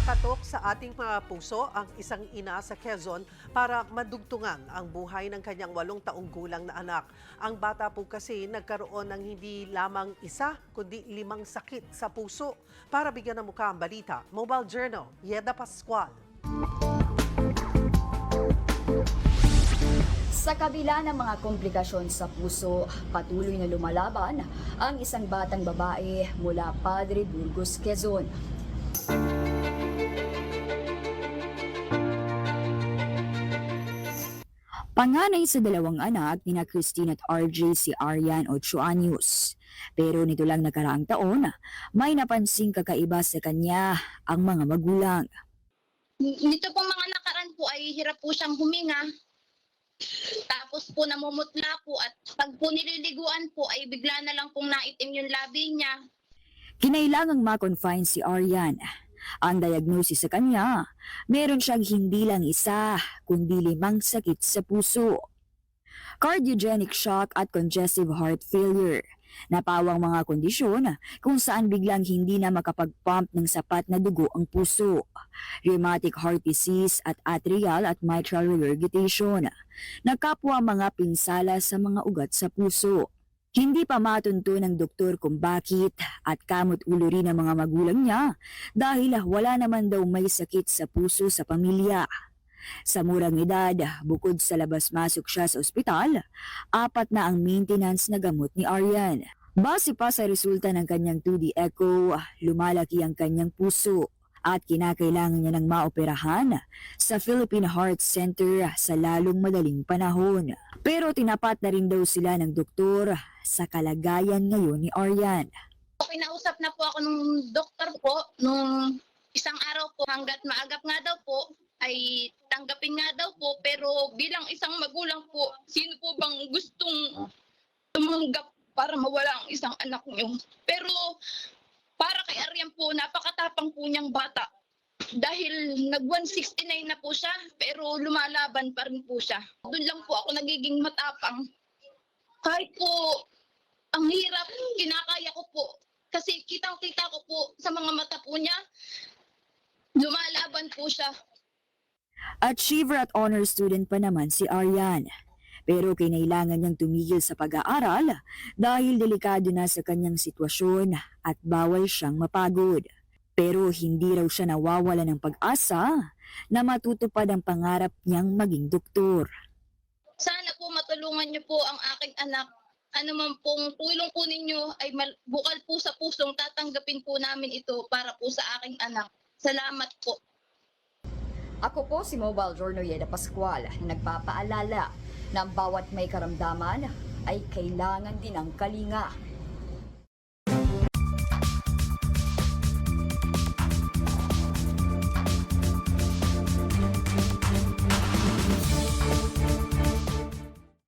Kakatok sa ating mga puso ang isang ina sa Quezon para madugtungan ang buhay ng kanyang walong taong gulang na anak. Ang bata po kasi nagkaroon ng hindi lamang isa, kundi limang sakit sa puso. Para bigyan ng mukha ang balita, Mobile Journal, Yeda Pascual. Sa kabila ng mga komplikasyon sa puso, patuloy na lumalaban ang isang batang babae mula Padre Burgos, Quezon. Panganay sa dalawang anak ni na Christine at RJ si Arian Ochoanius. Pero nito lang nakaraang taon, may napansing kakaiba sa kanya ang mga magulang. Nito pong mga nakaraan po ay hirap po siyang huminga. Tapos po namumutla po at pag po nililiguan po ay bigla na lang pong naitim yung labi niya. Kinailangang ma-confine si Arian. Ang diagnosis sa kanya, meron siyang hindi lang isa, kundi limang sakit sa puso. Cardiogenic shock at congestive heart failure. Napawang mga kondisyon kung saan biglang hindi na makapag-pump ng sapat na dugo ang puso. Rheumatic heart disease at atrial at mitral regurgitation. Nagkapwa mga pinsala sa mga ugat sa puso. Hindi pa matunto ng doktor kung bakit at kamot ulo rin ng mga magulang niya dahil wala naman daw may sakit sa puso sa pamilya. Sa murang edad, bukod sa labas-masok siya sa ospital, apat na ang maintenance na gamot ni Arian. Base pa sa resulta ng kanyang 2D echo, lumalaki ang kanyang puso at kinakailangan niya ng maoperahan sa Philippine Heart Center sa lalong madaling panahon. Pero tinapat na rin daw sila ng doktor sa kalagayan ngayon ni Arian. Kinausap na po ako nung doktor po nung isang araw po hanggat maagap nga daw po ay tanggapin nga daw po pero bilang isang magulang po sino po bang gustong tumanggap para mawala ang isang anak niyo pero para kay Arian po napakatapang po niyang bata dahil nag 169 na po siya pero lumalaban pa rin po siya doon lang po ako nagiging matapang kahit po ang hirap kinakaya ko po kasi kitang-kita ko po sa mga mata po niya, lumalaban po siya. Achiever at honor student pa naman si Arian. Pero kinailangan niyang tumigil sa pag-aaral dahil delikado na sa kanyang sitwasyon at bawal siyang mapagod. Pero hindi raw siya nawawala ng pag-asa na matutupad ang pangarap niyang maging doktor. Sana po matulungan niyo po ang aking anak. Ano man pong tulong po ninyo ay bukal po sa pusong tatanggapin po namin ito para po sa aking anak. Salamat po. Ako po si Mobile Journal Yeda Pascual na nagpapaalala na ang bawat may karamdaman ay kailangan din ng kalinga